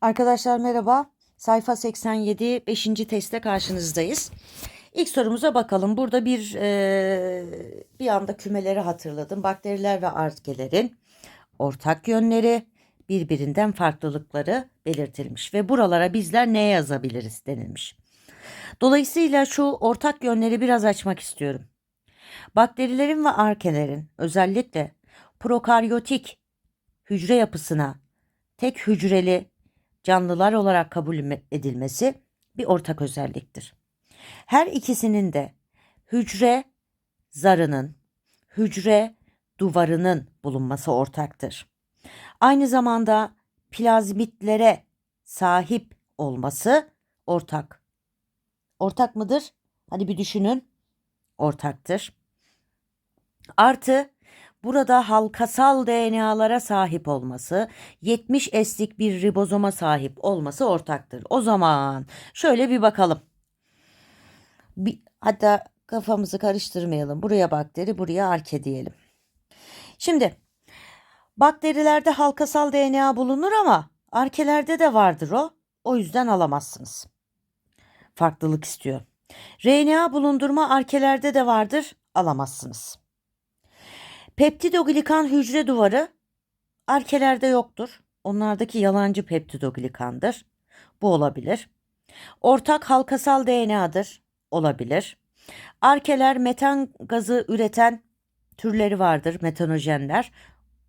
Arkadaşlar merhaba. Sayfa 87 5. testte karşınızdayız. İlk sorumuza bakalım. Burada bir e, bir anda kümeleri hatırladım. Bakteriler ve argelerin ortak yönleri, birbirinden farklılıkları belirtilmiş ve buralara bizler ne yazabiliriz denilmiş. Dolayısıyla şu ortak yönleri biraz açmak istiyorum. Bakterilerin ve arkelerin özellikle prokaryotik hücre yapısına tek hücreli canlılar olarak kabul edilmesi bir ortak özelliktir. Her ikisinin de hücre zarının, hücre duvarının bulunması ortaktır. Aynı zamanda plazmitlere sahip olması ortak. Ortak mıdır? Hadi bir düşünün. Ortaktır. Artı burada halkasal DNA'lara sahip olması, 70 eslik bir ribozoma sahip olması ortaktır. O zaman şöyle bir bakalım. Bir, hatta kafamızı karıştırmayalım. Buraya bakteri, buraya arke diyelim. Şimdi bakterilerde halkasal DNA bulunur ama arkelerde de vardır o. O yüzden alamazsınız. Farklılık istiyor. RNA bulundurma arkelerde de vardır. Alamazsınız. Peptidoglikan hücre duvarı arkelerde yoktur. Onlardaki yalancı peptidoglikandır. Bu olabilir. Ortak halkasal DNA'dır. Olabilir. Arkeler metan gazı üreten türleri vardır, metanojenler.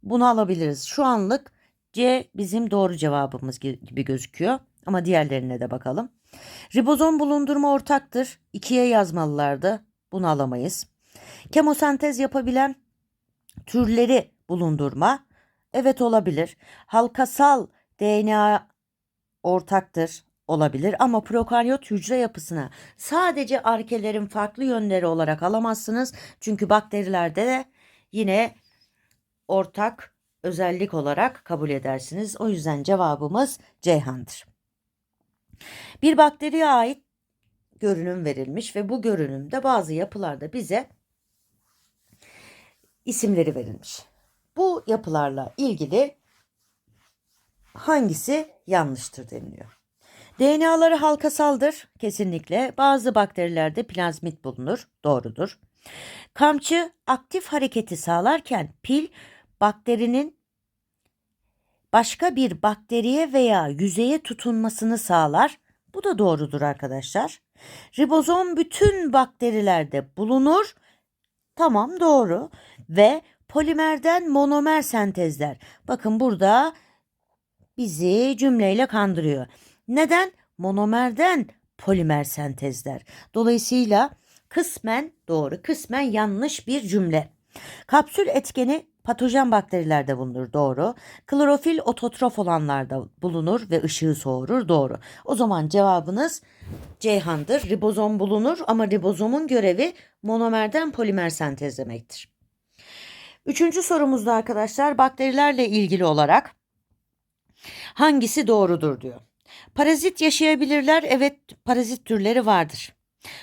Bunu alabiliriz. Şu anlık C bizim doğru cevabımız gibi gözüküyor. Ama diğerlerine de bakalım. Ribozom bulundurma ortaktır. İkiye yazmalılardı. Bunu alamayız. Kemosentez yapabilen türleri bulundurma. Evet olabilir. Halkasal DNA ortaktır olabilir ama prokaryot hücre yapısına sadece arkelerin farklı yönleri olarak alamazsınız. Çünkü bakterilerde de yine ortak özellik olarak kabul edersiniz. O yüzden cevabımız Ceyhan'dır. Bir bakteriye ait görünüm verilmiş ve bu görünümde bazı yapılarda bize isimleri verilmiş. Bu yapılarla ilgili hangisi yanlıştır deniliyor. DNA'ları halkasaldır kesinlikle. Bazı bakterilerde plazmit bulunur. Doğrudur. Kamçı aktif hareketi sağlarken pil bakterinin başka bir bakteriye veya yüzeye tutunmasını sağlar. Bu da doğrudur arkadaşlar. Ribozom bütün bakterilerde bulunur. Tamam doğru. Ve polimerden monomer sentezler. Bakın burada bizi cümleyle kandırıyor. Neden? Monomerden polimer sentezler. Dolayısıyla kısmen doğru, kısmen yanlış bir cümle. Kapsül etkeni patojen bakterilerde bulunur doğru. Klorofil ototrof olanlarda bulunur ve ışığı soğurur doğru. O zaman cevabınız Ceyhan'dır. Ribozom bulunur ama ribozomun görevi monomerden polimer sentezlemektir. Üçüncü sorumuzda arkadaşlar bakterilerle ilgili olarak hangisi doğrudur diyor. Parazit yaşayabilirler. Evet parazit türleri vardır.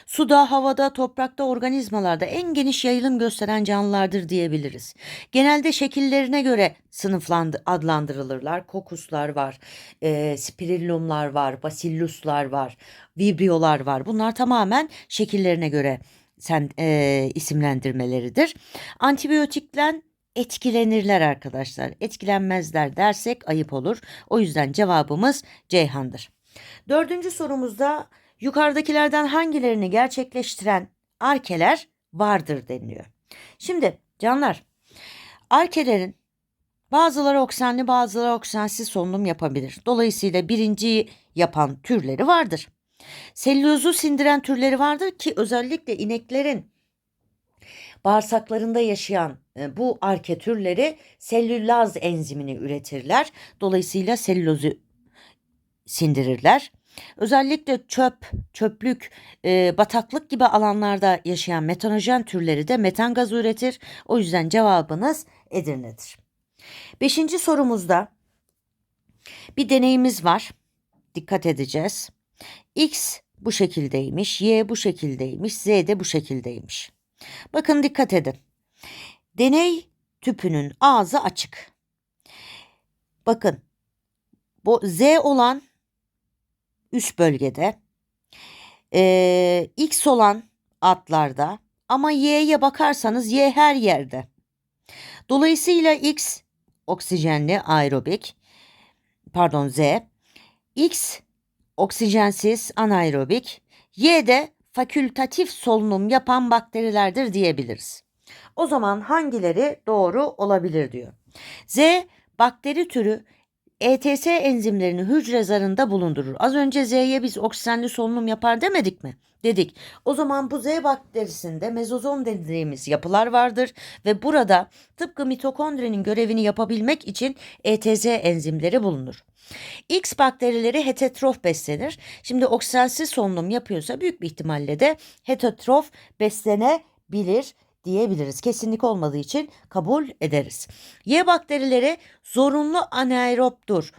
Suda, havada, toprakta, organizmalarda en geniş yayılım gösteren canlılardır diyebiliriz. Genelde şekillerine göre sınıflandı, adlandırılırlar. Kokuslar var, e, spirillumlar var, basilluslar var, vibriolar var. Bunlar tamamen şekillerine göre sen e, isimlendirmeleridir. Antibiyotikten etkilenirler arkadaşlar. Etkilenmezler dersek ayıp olur. O yüzden cevabımız Ceyhan'dır. Dördüncü sorumuzda yukarıdakilerden hangilerini gerçekleştiren arkeler vardır deniliyor. Şimdi canlar arkelerin bazıları oksenli bazıları oksensiz solunum yapabilir. Dolayısıyla birinci yapan türleri vardır. Selülozu sindiren türleri vardır ki özellikle ineklerin bağırsaklarında yaşayan e, bu arke türleri selülaz enzimini üretirler. Dolayısıyla selülozu sindirirler. Özellikle çöp, çöplük, e, bataklık gibi alanlarda yaşayan metanojen türleri de metan gazı üretir. O yüzden cevabınız Edirne'dir. Beşinci sorumuzda bir deneyimiz var. Dikkat edeceğiz. X bu şekildeymiş, Y bu şekildeymiş, Z de bu şekildeymiş. Bakın dikkat edin. Deney tüpünün ağzı açık. Bakın Bu Z olan üst bölgede. Ee, X olan atlarda ama Y'ye bakarsanız Y her yerde. Dolayısıyla X oksijenli aerobik pardon Z X oksijensiz anaerobik Y de fakültatif solunum yapan bakterilerdir diyebiliriz. O zaman hangileri doğru olabilir diyor. Z bakteri türü ETS enzimlerini hücre zarında bulundurur. Az önce Z'ye biz oksijenli solunum yapar demedik mi? Dedik. O zaman bu Z bakterisinde mezozom dediğimiz yapılar vardır ve burada tıpkı mitokondrinin görevini yapabilmek için ETZ enzimleri bulunur. X bakterileri heterotrof beslenir. Şimdi oksijensiz solunum yapıyorsa büyük bir ihtimalle de heterotrof beslenebilir diyebiliriz. Kesinlik olmadığı için kabul ederiz. Y bakterileri zorunlu anaerobdur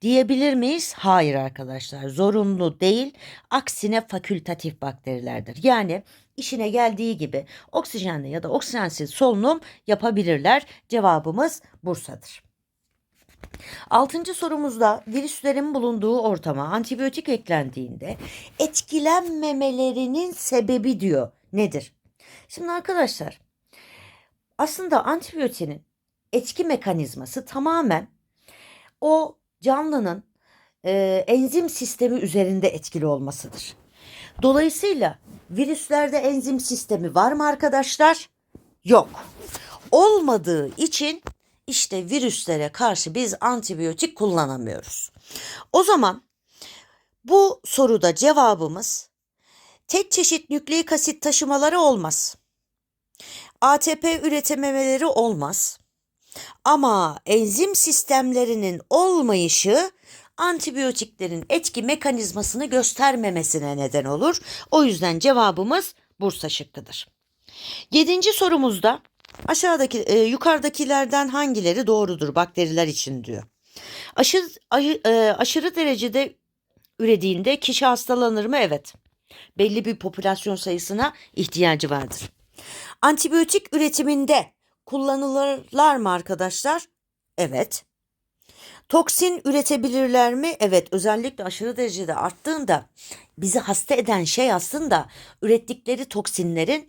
diyebilir miyiz? Hayır arkadaşlar. Zorunlu değil. Aksine fakültatif bakterilerdir. Yani işine geldiği gibi oksijenli ya da oksijensiz solunum yapabilirler. Cevabımız Bursa'dır. Altıncı sorumuzda virüslerin bulunduğu ortama antibiyotik eklendiğinde etkilenmemelerinin sebebi diyor. Nedir? Şimdi arkadaşlar aslında antibiyotinin etki mekanizması tamamen o canlının e, enzim sistemi üzerinde etkili olmasıdır. Dolayısıyla virüslerde enzim sistemi var mı arkadaşlar? Yok. Olmadığı için işte virüslere karşı biz antibiyotik kullanamıyoruz. O zaman bu soruda cevabımız tek çeşit nükleik asit taşımaları olmaz. ATP üretememeleri olmaz. Ama enzim sistemlerinin olmayışı antibiyotiklerin etki mekanizmasını göstermemesine neden olur. O yüzden cevabımız Bursa şıkkıdır. Yedinci sorumuzda aşağıdaki e, yukarıdakilerden hangileri doğrudur bakteriler için diyor. Aşırı, aşı- e, aşırı derecede ürediğinde kişi hastalanır mı? Evet. Belli bir popülasyon sayısına ihtiyacı vardır. Antibiyotik üretiminde kullanılırlar mı arkadaşlar? Evet. Toksin üretebilirler mi? Evet. Özellikle aşırı derecede arttığında bizi hasta eden şey aslında ürettikleri toksinlerin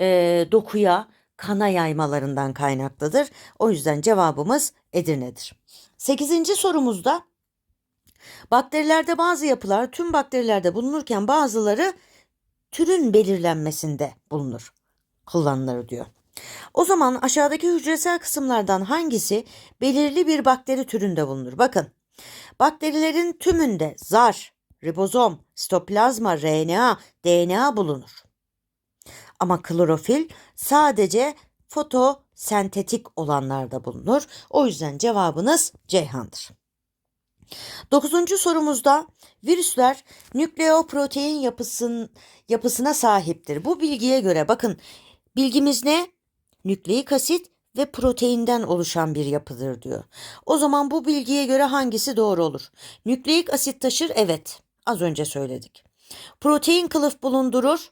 e, dokuya, kana yaymalarından kaynaklıdır. O yüzden cevabımız Edirne'dir. Sekizinci sorumuzda bakterilerde bazı yapılar tüm bakterilerde bulunurken bazıları türün belirlenmesinde bulunur, kullanılır diyor. O zaman aşağıdaki hücresel kısımlardan hangisi belirli bir bakteri türünde bulunur? Bakın, bakterilerin tümünde zar, ribozom, sitoplazma, RNA, DNA bulunur. Ama klorofil sadece fotosentetik olanlarda bulunur. O yüzden cevabınız Ceyhan'dır. Dokuzuncu sorumuzda virüsler nükleoprotein yapısın, yapısına sahiptir. Bu bilgiye göre bakın bilgimiz ne? Nükleik asit ve proteinden oluşan bir yapıdır diyor. O zaman bu bilgiye göre hangisi doğru olur? Nükleik asit taşır evet az önce söyledik. Protein kılıf bulundurur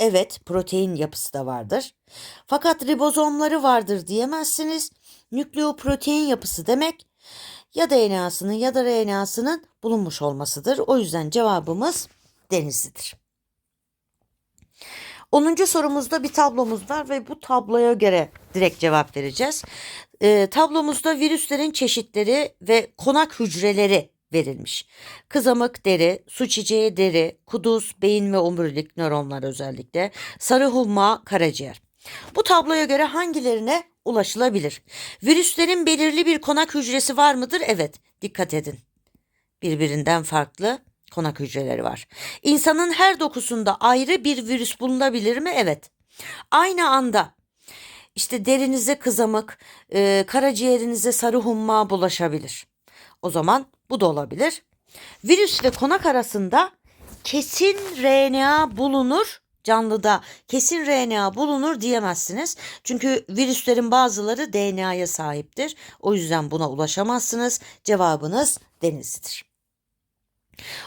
evet protein yapısı da vardır. Fakat ribozomları vardır diyemezsiniz. Nükleoprotein yapısı demek ya DNA'sının ya da RNA'sının bulunmuş olmasıdır. O yüzden cevabımız Denizli'dir. 10. sorumuzda bir tablomuz var ve bu tabloya göre direkt cevap vereceğiz. Ee, tablomuzda virüslerin çeşitleri ve konak hücreleri verilmiş. Kızamık deri, su çiçeği deri, kuduz, beyin ve omurilik nöronlar özellikle, sarı humma, karaciğer. Bu tabloya göre hangilerine ulaşılabilir? Virüslerin belirli bir konak hücresi var mıdır? Evet, dikkat edin. Birbirinden farklı konak hücreleri var. İnsanın her dokusunda ayrı bir virüs bulunabilir mi? Evet. Aynı anda işte derinize kızamık, e, karaciğerinize sarı humma bulaşabilir. O zaman bu da olabilir. Virüs ve konak arasında kesin RNA bulunur. Canlıda kesin RNA bulunur diyemezsiniz. Çünkü virüslerin bazıları DNA'ya sahiptir. O yüzden buna ulaşamazsınız. Cevabınız denizlidir.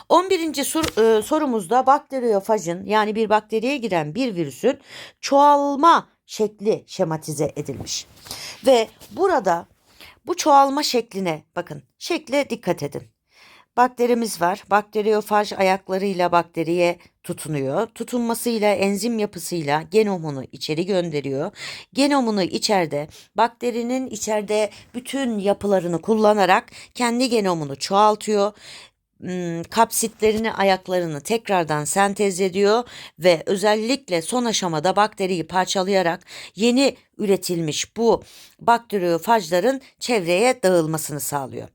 11. Sor, e, sorumuzda bakteriyofajın yani bir bakteriye giren bir virüsün çoğalma şekli şematize edilmiş. Ve burada bu çoğalma şekline bakın şekle dikkat edin. Bakterimiz var. Bakteriyofaj ayaklarıyla bakteriye tutunuyor. Tutunmasıyla, enzim yapısıyla genomunu içeri gönderiyor. Genomunu içeride bakterinin içeride bütün yapılarını kullanarak kendi genomunu çoğaltıyor. Kapsitlerini, ayaklarını tekrardan sentez ediyor ve özellikle son aşamada bakteriyi parçalayarak yeni üretilmiş bu bakteriyofajların çevreye dağılmasını sağlıyor.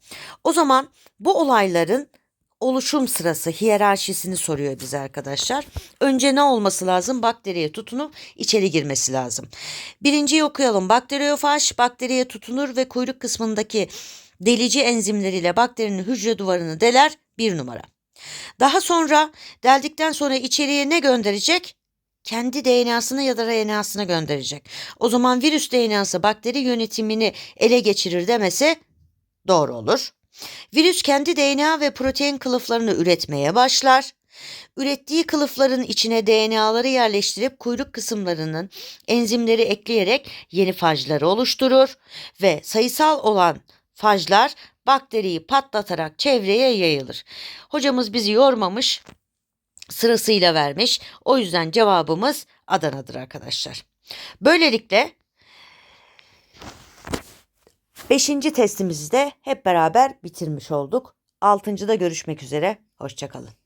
O zaman bu olayların oluşum sırası hiyerarşisini soruyor bize arkadaşlar. Önce ne olması lazım? Bakteriye tutunup içeri girmesi lazım. Birinciyi okuyalım. Bakteriyofaj bakteriye tutunur ve kuyruk kısmındaki delici enzimleriyle bakterinin hücre duvarını deler. Bir numara. Daha sonra deldikten sonra içeriye ne gönderecek? Kendi DNA'sını ya da RNA'sını gönderecek. O zaman virüs DNA'sı bakteri yönetimini ele geçirir demesi doğru olur. Virüs kendi DNA ve protein kılıflarını üretmeye başlar. Ürettiği kılıfların içine DNA'ları yerleştirip kuyruk kısımlarının enzimleri ekleyerek yeni fajları oluşturur ve sayısal olan fajlar bakteriyi patlatarak çevreye yayılır. Hocamız bizi yormamış, sırasıyla vermiş. O yüzden cevabımız Adana'dır arkadaşlar. Böylelikle Beşinci testimizi de hep beraber bitirmiş olduk. Altıncıda görüşmek üzere. Hoşçakalın.